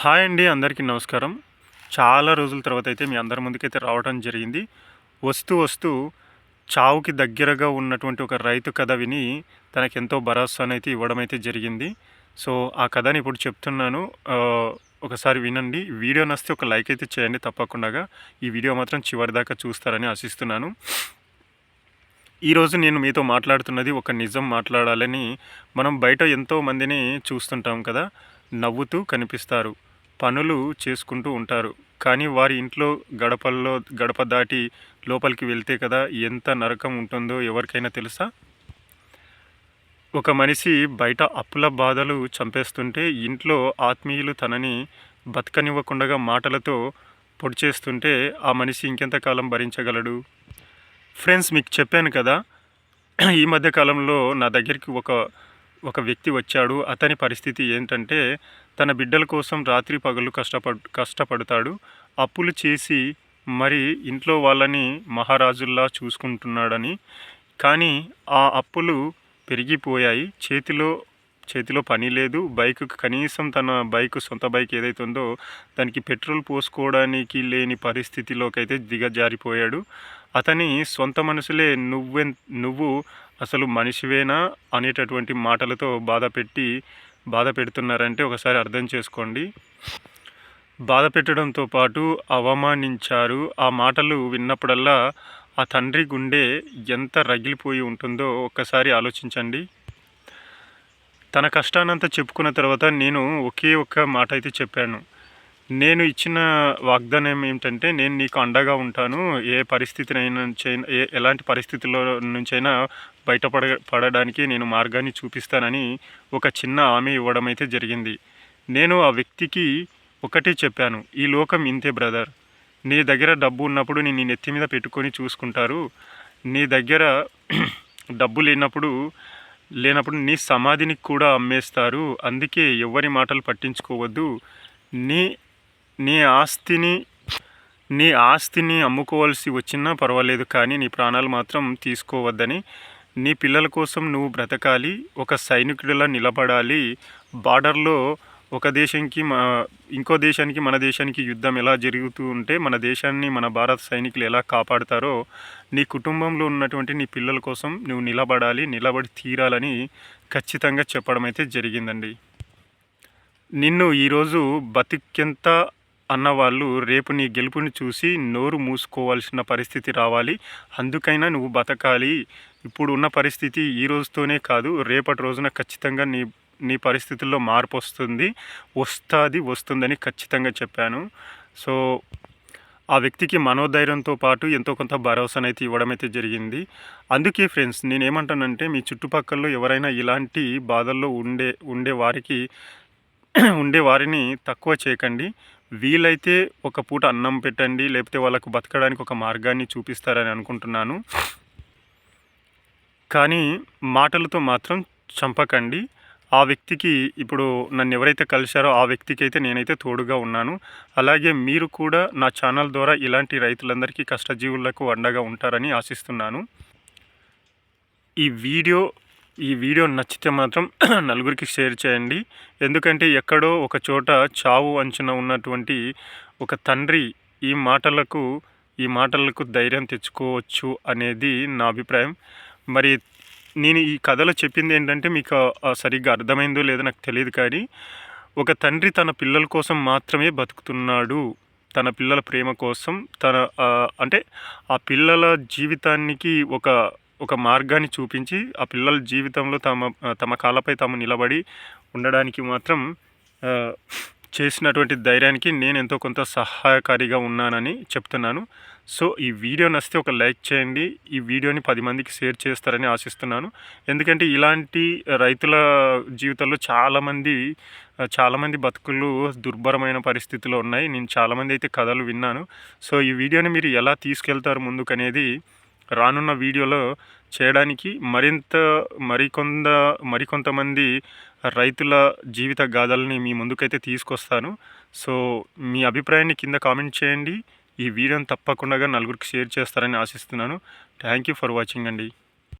Hi అండి అందరికీ నమస్కారం. చాలా రోజుల తర్వాత అయితే మీ అందరి ముందుకైతే రావడం జరిగింది. వస్తూ వస్తూ చావుకి దగ్గరగా ఉన్నటువంటి ఒక రైతు కథ విని తనకు ఎంతో భరోసానైతే ఇవ్వడం అయితే జరిగింది. సో ఆ కథని ఇప్పుడు చెప్తున్నాను. ఒకసారి వినండి. వీడియో నస్తే ఒక లైక్ అయితే చేయండి తప్పకుండా ఈ వీడియో మాత్రం చివరి దాకా చూస్తారని ఆశిస్తున్నాను. ఈరోజు నేను మీతో మాట్లాడుతున్నది ఒక నిజం మాట్లాడాలని మనం బయట ఎంతో మందిని చూస్తుంటాం కదా. నవ్వుతూ కనిపిస్తారు. పనులు చేసుకుంటూ ఉంటారు. కానీ వారి ఇంట్లో గడపల్లో గడప దాటి లోపలికి వెళ్తే కదా ఎంత నరకం ఉంటుందో ఎవరికైనా తెలుసా? ఒక మనిషి బయట అప్పుల బాధలు చంపేస్తుంటే ఇంట్లో ఆత్మీయులు తనని బతకనివ్వకుండా మాటలతో పొడి చేస్తుంటే ఆ మనిషి ఇంకెంతకాలం భరించగలడు? ఫ్రెండ్స్ మీకు చెప్పాను కదా ఈ మధ్యకాలంలో నా దగ్గరికి ఒక ఒక వ్యక్తి వచ్చాడు అతని పరిస్థితి ఏంటంటే తన బిడ్డల కోసం రాత్రి పగలు కష్టపడు కష్టపడతాడు. అప్పులు చేసి మరి ఇంట్లో వాళ్ళని మహారాజుల్లా చూసుకుంటున్నాడని. కానీ ఆ అప్పులు పెరిగిపోయాయి. చేతిలో చేతిలో పని లేదు. బైక్ కనీసం తన బైక్ సొంత బైక్ ఏదైతే ఉందో దానికి పెట్రోల్ పోసుకోవడానికి లేని పరిస్థితిలోకి అయితే దిగజారిపోయాడు. అతని సొంత మనుషులే నువ్వె నువ్వు అసలు మనిషివేనా అనేటటువంటి మాటలతో బాధ పెట్టి బాధ పెడుతున్నారంటే ఒకసారి అర్థం చేసుకోండి. బాధ పెట్టడంతో పాటు అవమానించారు. ఆ మాటలు విన్నప్పుడల్లా ఆ తండ్రి గుండె ఎంత రగిలిపోయి ఉంటుందో ఒక్కసారి ఆలోచించండి. తన కష్టానంతా చెప్పుకున్న తర్వాత నేను ఒకే ఒక్క మాట అయితే చెప్పాను. నేను ఇచ్చిన వాగ్దానం ఏమిటంటే నేను నీకు అండగా ఉంటాను. ఏ పరిస్థితినైనా చైనా ఏ ఎలాంటి పరిస్థితుల్లో నుంచైనా బయటపడ పడడానికి నేను మార్గాన్ని చూపిస్తానని ఒక చిన్న హామీ ఇవ్వడం అయితే జరిగింది. నేను ఆ వ్యక్తికి ఒకటే చెప్పాను ఈ లోకం ఇంతే బ్రదర్. నీ దగ్గర డబ్బు ఉన్నప్పుడు నేను నీ నెత్తి మీద పెట్టుకొని చూసుకుంటారు. నీ దగ్గర డబ్బు లేనప్పుడు లేనప్పుడు నీ సమాధిని కూడా అమ్మేస్తారు. అందుకే ఎవరి మాటలు పట్టించుకోవద్దు. నీ నీ ఆస్తిని నీ ఆస్తిని అమ్ముకోవాల్సి వచ్చినా పర్వాలేదు కానీ నీ ప్రాణాలు మాత్రం తీసుకోవద్దని నీ పిల్లల కోసం నువ్వు బ్రతకాలి ఒక సైనికుడిలా నిలబడాలి. బార్డర్లో ఒక దేశానికి మా ఇంకో దేశానికి మన దేశానికి యుద్ధం ఎలా జరుగుతూ ఉంటే మన దేశాన్ని మన భారత సైనికులు ఎలా కాపాడుతారో నీ కుటుంబంలో ఉన్నటువంటి నీ పిల్లల కోసం నువ్వు నిలబడాలి నిలబడి తీరాలని ఖచ్చితంగా చెప్పడం అయితే జరిగిందండి. నిన్ను ఈరోజు బతికెంత అన్నవాళ్ళు రేపు నీ గెలుపుని చూసి నోరు మూసుకోవాల్సిన పరిస్థితి రావాలి. అందుకైనా నువ్వు బతకాలి. ఇప్పుడు ఉన్న పరిస్థితి ఈ రోజుతోనే కాదు. రేపటి రోజున ఖచ్చితంగా నీ నీ పరిస్థితుల్లో మార్పు వస్తుంది. వస్తుంది వస్తుందని ఖచ్చితంగా చెప్పాను. సో ఆ వ్యక్తికి మనోధైర్యంతో పాటు ఎంతో కొంత భరోసానైతే ఇవ్వడం అయితే జరిగింది. అందుకే ఫ్రెండ్స్ నేనేమంటానంటే మీ చుట్టుపక్కల ఎవరైనా ఇలాంటి బాధల్లో ఉండే ఉండే వారికి ఉండే వారిని తక్కువ చేయకండి. వీలైతే ఒక పూట అన్నం పెట్టండి లేకపోతే వాళ్ళకు బతకడానికి ఒక మార్గాన్ని చూపిస్తారని అనుకుంటున్నాను. కానీ మాటలతో మాత్రం చంపకండి. ఆ వ్యక్తికి ఇప్పుడు నన్ను ఎవరైతే కలిశారో ఆ వ్యక్తికి అయితే నేనైతే తోడుగా ఉన్నాను. అలాగే మీరు కూడా నా ఛానల్ ద్వారా ఇలాంటి రైతులందరికీ కష్టజీవులకు అండగా ఉంటారని ఆశిస్తున్నాను. ఈ వీడియో ఈ వీడియో నచ్చితే మాత్రం నలుగురికి షేర్ చేయండి. ఎందుకంటే ఎక్కడో ఒక చోట చావు అంచున ఉన్నటువంటి ఒక తండ్రి ఈ మాటలకు ఈ మాటలకు ధైర్యం తెచ్చుకోవచ్చు అనేది నా అభిప్రాయం. మరి నేను ఈ కథలో చెప్పింది ఏంటంటే మీకు సరిగ్గా అర్థమైందో లేదో నాకు తెలియదు కానీ ఒక తండ్రి తన పిల్లల కోసం మాత్రమే బతుకుతున్నాడు. తన పిల్లల ప్రేమ కోసం తన అంటే ఆ పిల్లల జీవితానికి ఒక ఒక మార్గాన్ని చూపించి ఆ పిల్లల జీవితంలో తమ తమ కాళ్ళపై తాము నిలబడి ఉండడానికి మాత్రం చేసినటువంటి ధైర్యానికి నేను ఎంతో కొంత సహాయకారిగా ఉన్నానని చెప్తున్నాను. సో ఈ వీడియో నచ్చితే ఒక లైక్ చేయండి. ఈ వీడియోని పది మందికి షేర్ చేస్తారని ఆశిస్తున్నాను. ఎందుకంటే ఇలాంటి రైతుల జీవితాల్లో చాలామంది చాలామంది బతుకులు దుర్భరమైన పరిస్థితిలో ఉన్నాయి. నేను చాలామంది అయితే కథలు విన్నాను. సో ఈ వీడియోని మీరు ఎలా తీసుకెళ్తారు ముందుకనేది రానున్న వీడియోలో చేయడానికి మరింత మరికొంద మరికొంతమంది రైతుల జీవిత గాథల్ని మీ ముందుకైతే తీసుకొస్తాను. సో మీ అభిప్రాయాన్ని కింద కామెంట్ చేయండి. ఈ వీడియోని తప్పకుండా నలుగురికి షేర్ చేస్తారని ఆశిస్తున్నాను. థ్యాంక్ యూ ఫర్ వాచింగ్ అండి.